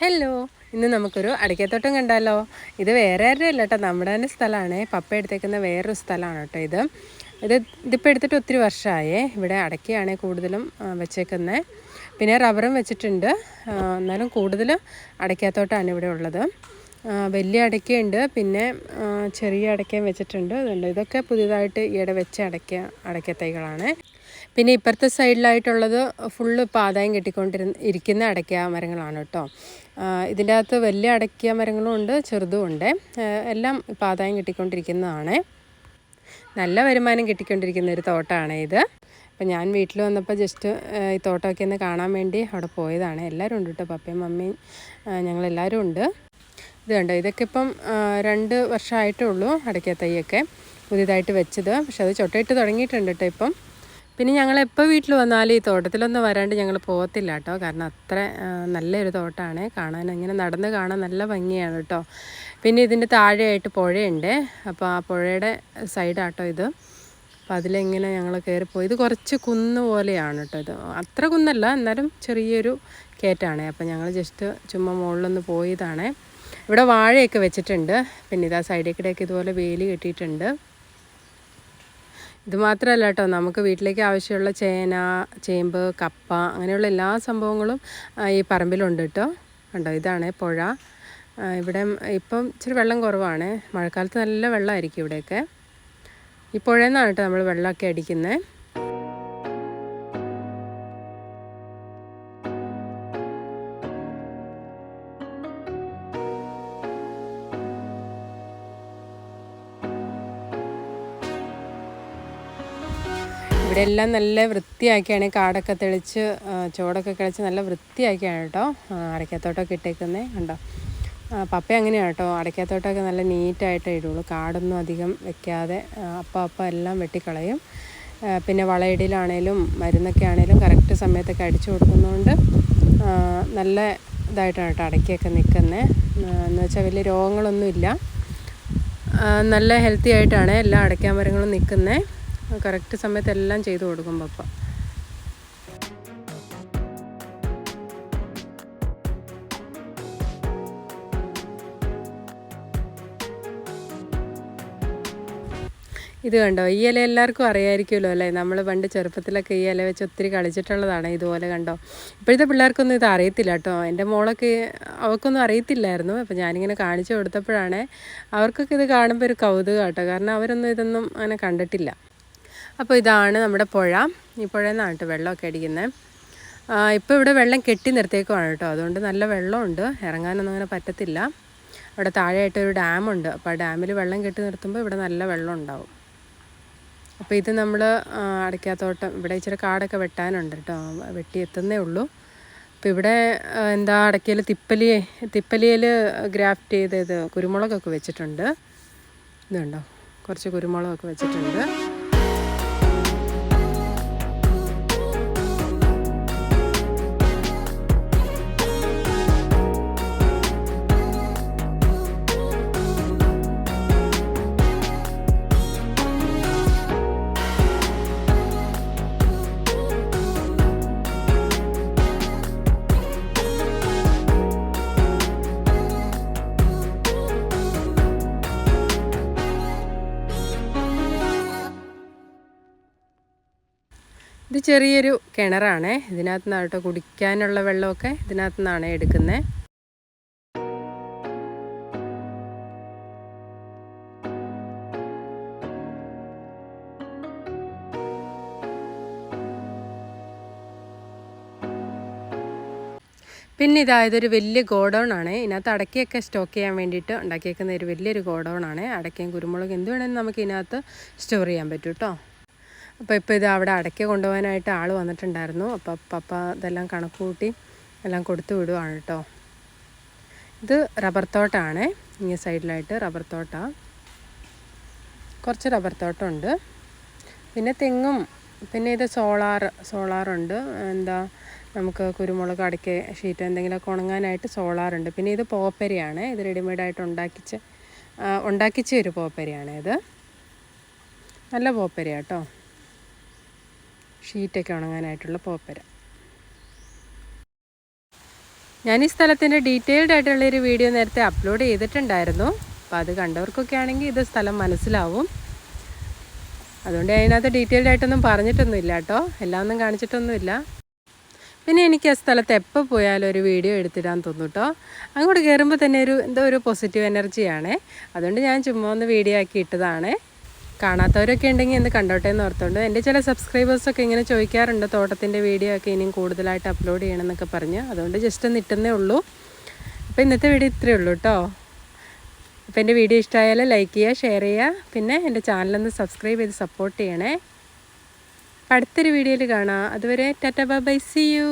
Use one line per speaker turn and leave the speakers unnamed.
Hello ഇന്ന് നമുക്കൊരു അടയ്ക്കത്തോട്ടം കണ്ടാലോ? ഇത് വേറെ ആരുടെ അല്ല കേട്ടോ നമ്മുടെ തന്നെ സ്ഥലമാണ്. പപ്പ എടുത്തേക്കുന്ന വേറൊരു സ്ഥലമാണ് കേട്ടോ ഇത്. ഇത് ഇതിപ്പോൾ എടുത്തിട്ട് ഒത്തിരി വർഷമായേ ഇവിടെ അടയ്ക്കയാണ് കൂടുതലും വെച്ചേക്കുന്നത് പിന്നെ റബ്ബറും വെച്ചിട്ടുണ്ട്. എന്നാലും കൂടുതലും അടയ്ക്കാത്തോട്ടമാണ് ഇവിടെ ഉള്ളത്. വലിയ അടയ്ക്കയുണ്ട്. പിന്നെ ചെറിയ അടയ്ക്കയും വെച്ചിട്ടുണ്ട്. അതുകൊണ്ട് ഇതൊക്കെ പുതിയതായിട്ട് ഈയിടെ വെച്ച അടയ്ക്ക അടയ്ക്ക തൈകളാണ് പിന്നെ ഇപ്പുറത്തെ സൈഡിലായിട്ടുള്ളത് ഫുള്ള് ഇപ്പോൾ ആദായം കിട്ടിക്കൊണ്ടിരുന്ന ഇരിക്കുന്ന അടയ്ക്ക മരങ്ങളാണ് കേട്ടോ. ഇതിന്റെ അകത്ത് വലിയ അടയ്ക്ക മരങ്ങളും ഉണ്ട് ചെറുതും ഉണ്ട്. എല്ലാം ഇപ്പോൾ ആദായം കിട്ടിക്കൊണ്ടിരിക്കുന്നതാണ്. നല്ല വരുമാനം കിട്ടിക്കൊണ്ടിരിക്കുന്ന ഒരു തോട്ടമാണ് ഇത്. അപ്പം ഞാൻ വീട്ടിൽ വന്നപ്പോൾ ജസ്റ്റ് ഈ തോട്ടമൊക്കെ ഒന്ന് കാണാൻ വേണ്ടി അവിടെ പോയതാണ്. എല്ലാവരും ഉണ്ട് കേട്ടോ പപ്പയും മമ്മിയും ഞങ്ങളെല്ലാവരും ഉണ്ട്. ഇത് കണ്ടോ ഇതൊക്കെ ഇപ്പം രണ്ട് വർഷമായിട്ടേ ഉള്ളൂ അടയ്ക്ക തൈയൊക്കെ പുതിയതായിട്ട് വെച്ചത്. പക്ഷെ അത് ചൊട്ടയിട്ട് തുടങ്ങിയിട്ടുണ്ട് കേട്ടോ ഇപ്പം. പിന്നെ ഞങ്ങൾ എപ്പോൾ വീട്ടിൽ വന്നാലും ഈ തോട്ടത്തിലൊന്നും വരാണ്ട് ഞങ്ങൾ പോകത്തില്ല കേട്ടോ. കാരണം അത്ര നല്ലൊരു തോട്ടമാണ് കാണാൻ ഇങ്ങനെ നടന്ന് കാണാൻ നല്ല ഭംഗിയാണ് കേട്ടോ. പിന്നെ ഇതിന്റെ താഴെയായിട്ട് പുഴയുണ്ട്. അപ്പോൾ ആ പുഴയുടെ സൈഡാട്ടോ ഇത്. അപ്പം അതിലെങ്ങനെ ഞങ്ങൾ കയറിപ്പോയി ഇത് കുറച്ച് കുന്ന് പോലെയാണ് കേട്ടോ ഇത്. അത്ര കുന്നല്ല എന്നാലും ചെറിയൊരു കയറ്റാണ് അപ്പോൾ ഞങ്ങൾ ജസ്റ്റ് ചുമ്മാ മുകളിലൊന്ന് പോയതാണ്. ഇവിടെ വാഴയൊക്കെ വെച്ചിട്ടുണ്ട്. പിന്നെ ഇതാ സൈഡിൽ കൂടെയൊക്കെ ഇതുപോലെ വേലി കെട്ടിയിട്ടുണ്ട്. ഇത് മാത്രമല്ല കേട്ടോ നമുക്ക് വീട്ടിലേക്ക് ആവശ്യമുള്ള ചേന ചേമ്പ് കപ്പ അങ്ങനെയുള്ള എല്ലാ സംഭവങ്ങളും ഈ പറമ്പിലുണ്ട് കേട്ടോ കണ്ടോ ഇതാണ് പുഴ. ഇവിടെ ഇപ്പം ഇച്ചിരി വെള്ളം കുറവാണ്. മഴക്കാലത്ത് നല്ല വെള്ളമായിരിക്കും ഇവിടെയൊക്കെ. ഈ പുഴയിൽ നിന്നാണ് കേട്ടോ നമ്മൾ വെള്ളമൊക്കെ അടിക്കുന്നത് ഇവിടെ എല്ലാം നല്ല വൃത്തിയാക്കിയാണ് കാടൊക്കെ തെളിച്ച് ചോടൊക്കെ കിളച്ച് നല്ല വൃത്തിയാക്കിയാണ് കേട്ടോ അടയ്ക്കത്തോട്ടൊക്കെ ഇട്ടേക്കുന്നത് കണ്ടോ? പപ്പ അങ്ങനെയാണ് കേട്ടോ? അടയ്ക്കാത്തോട്ടമൊക്കെ നല്ല നീറ്റായിട്ട് ഇടുള്ളൂ. കാടൊന്നും അധികം വെക്കാതെ അപ്പ അപ്പം എല്ലാം വെട്ടിക്കളയും. പിന്നെ വളയിടയിലാണേലും മരുന്നൊക്കെ ആണേലും കറക്റ്റ് സമയത്തൊക്കെ അടിച്ചു കൊടുക്കുന്നതുകൊണ്ട് നല്ല ഇതായിട്ടാണ് കേട്ടോ അടയ്ക്കൊക്കെ നിൽക്കുന്നത് എന്ന് വെച്ചാൽ വലിയ രോഗങ്ങളൊന്നുമില്ല. നല്ല ഹെൽത്തി ആയിട്ടാണ് എല്ലാ അടയ്ക്കാൻ മരങ്ങളും നിൽക്കുന്നത് കറക്റ്റ് സമയത്ത് എല്ലാം ചെയ്തു കൊടുക്കും പപ്പ. ഇത് കണ്ടോ? ഈ ഇല എല്ലാവർക്കും അറിയാമായിരിക്കുമല്ലോ അല്ലേ? നമ്മൾ പണ്ട് ചെറുപ്പത്തിലൊക്കെ ഈ ഇല വെച്ച് ഒത്തിരി കളിച്ചിട്ടുള്ളതാണ് ഇതുപോലെ കണ്ടോ? ഇപ്പോഴത്തെ പിള്ളേർക്കൊന്നും ഇത് അറിയത്തില്ല കേട്ടോ. എന്റെ മോളൊക്കെ അവൾക്കൊന്നും അറിയത്തില്ലായിരുന്നു. അപ്പോൾ ഞാനിങ്ങനെ കാണിച്ചു കൊടുത്തപ്പോഴാണ് അവർക്കൊക്കെ ഇത് കാണുമ്പോൾ ഒരു കൗതുകം കേട്ടോ. കാരണം അവരൊന്നും ഇതൊന്നും അങ്ങനെ കണ്ടിട്ടില്ല. അപ്പോൾ ഇതാണ് നമ്മുടെ പുഴ. ഈ പുഴയിൽ നിന്നാണ് കേട്ടോ വെള്ളമൊക്കെ അടിക്കുന്നത് ഇപ്പോൾ ഇവിടെ വെള്ളം കെട്ടി നിർത്തിയേക്കുവാണ് കേട്ടോ. അതുകൊണ്ട് നല്ല വെള്ളമുണ്ട്. ഇറങ്ങാനൊന്നും അങ്ങനെ പറ്റത്തില്ല. അവിടെ താഴെയായിട്ട് ഒരു ഡാമുണ്ട്. അപ്പോൾ ആ ഡാമിൽ വെള്ളം കെട്ടി നിർത്തുമ്പോൾ ഇവിടെ നല്ല വെള്ളം ഉണ്ടാവും അപ്പോൾ ഇത് നമ്മൾ അടയ്ക്കാത്തോട്ടം ഇവിടെ ഇച്ചിരി കാടൊക്കെ വെട്ടാനുണ്ട് കേട്ടോ. വെട്ടി എത്തുന്നേ ഉള്ളൂ. അപ്പോൾ ഇവിടെ എന്താ അടയ്ക്കയിൽ തിപ്പലി തിപ്പലിയിൽ ഗ്രാഫ്റ്റ് ചെയ്തത് കുരുമുളകൊക്കെ വെച്ചിട്ടുണ്ട്. ഇതുണ്ടോ? കുറച്ച് കുരുമുളകൊക്കെ വെച്ചിട്ടുണ്ട്. ഇത് ചെറിയൊരു കിണറാണ്. ഇതിനകത്ത് നിന്നാണ് കേട്ടോ കുടിക്കാനുള്ള വെള്ളമൊക്കെ ഇതിനകത്ത് നിന്നാണ് എടുക്കുന്നത്. പിന്നെ ഇതായത് ഒരു വലിയ ഗോഡൗൺ ആണ് ഇതിനകത്ത് അടക്കയൊക്കെ സ്റ്റോക്ക് ചെയ്യാൻ വേണ്ടിയിട്ട് ഉണ്ടാക്കിയേക്കുന്ന ഒരു വലിയൊരു ഗോഡൗൺ ആണ് അടക്കയും കുരുമുളകും എന്ത് വേണമെങ്കിലും നമുക്ക് ഇതിനകത്ത് സ്റ്റോർ ചെയ്യാൻ പറ്റും കേട്ടോ. അപ്പോൾ ഇപ്പോൾ ഇത് അവിടെ അടയ്ക്ക കൊണ്ടുപോകാനായിട്ട് ആൾ വന്നിട്ടുണ്ടായിരുന്നു. അപ്പോൾ പപ്പ ഇതെല്ലാം കണക്ക് കൂട്ടി എല്ലാം കൊടുത്തു വിടുവാണ് കേട്ടോ. ഇത് റബ്ബർ തോട്ടമാണ് ഈ സൈഡിലായിട്ട് റബ്ബർ തോട്ടമാണ് കുറച്ച് റബ്ബർ തോട്ടമുണ്ട്. പിന്നെ തെങ്ങും പിന്നെ ഇത് സോളാർ സോളാറുണ്ട് എന്താ നമുക്ക് കുരുമുളക് അടയ്ക്ക ഷീറ്റ് എന്തെങ്കിലുമൊക്കെ ഉണങ്ങാനായിട്ട് സോളാറുണ്ട് പിന്നെ ഇത് പോപ്പരയാണ്. ഇത് റെഡിമെയ്ഡായിട്ട് ഉണ്ടാക്കിച്ച് ഉണ്ടാക്കിച്ച ഒരു പോപ്പരയാണ് ഇത്. നല്ല പോപ്പര കേട്ടോ. ഷീറ്റൊക്കെ ഉണങ്ങാനായിട്ടുള്ള പോപ്പര. ഞാൻ ഈ സ്ഥലത്തിന്റെ ഡീറ്റെയിൽഡ് ആയിട്ടുള്ളൊരു വീഡിയോ നേരത്തെ അപ്ലോഡ് ചെയ്തിട്ടുണ്ടായിരുന്നു. അപ്പോൾ അത് കണ്ടവർക്കൊക്കെ ആണെങ്കിൽ ഇത് സ്ഥലം മനസ്സിലാവും. അതുകൊണ്ട് അതിനകത്ത് ഡീറ്റെയിൽഡ് ആയിട്ടൊന്നും പറഞ്ഞിട്ടൊന്നുമില്ല കേട്ടോ. എല്ലാം ഒന്നും കാണിച്ചിട്ടൊന്നുമില്ല. പിന്നെ എനിക്ക് ആ സ്ഥലത്ത് എപ്പോൾ പോയാലും ഒരു വീഡിയോ എടുത്തിടാൻ തോന്നും കേട്ടോ. അങ്ങോട്ട് കയറുമ്പോൾ തന്നെ ഒരു എന്തോ ഒരു പോസിറ്റീവ് എനർജിയാണ് അതുകൊണ്ട് ഞാൻ ചുമ്മാ ഒന്ന് വീഡിയോ ആക്കി ഇട്ടതാണ്. കാണാത്തവരൊക്കെ ഉണ്ടെങ്കിൽ എന്ത് കണ്ടോട്ടെ എന്ന് ഓർത്തുകൊണ്ട് എന്റെ ചില സബ്സ്ക്രൈബേഴ്സൊക്കെ ഇങ്ങനെ ചോദിക്കാറുണ്ട് തോട്ടത്തിന്റെ വീഡിയോ ഒക്കെ ഇനിയും കൂടുതലായിട്ട് അപ്ലോഡ് ചെയ്യണമെന്നൊക്കെ പറഞ്ഞ്. അതുകൊണ്ട് ജസ്റ്റ് ഒന്ന് ഇട്ടുന്നേ ഉള്ളൂ. അപ്പോൾ ഇന്നത്തെ വീഡിയോ ഇത്രയേ ഉള്ളൂ കേട്ടോ അപ്പോൾ എന്റെ വീഡിയോ ഇഷ്ടമായാൽ ലൈക്ക് ചെയ്യുക ഷെയർ ചെയ്യുക. പിന്നെ എന്റെ ചാനലൊന്ന് സബ്സ്ക്രൈബ് ചെയ്ത് സപ്പോർട്ട് ചെയ്യണേ. അടുത്തൊരു വീഡിയോയിൽ കാണാം. അതുവരെ ടാറ്റ ബൈ സി യു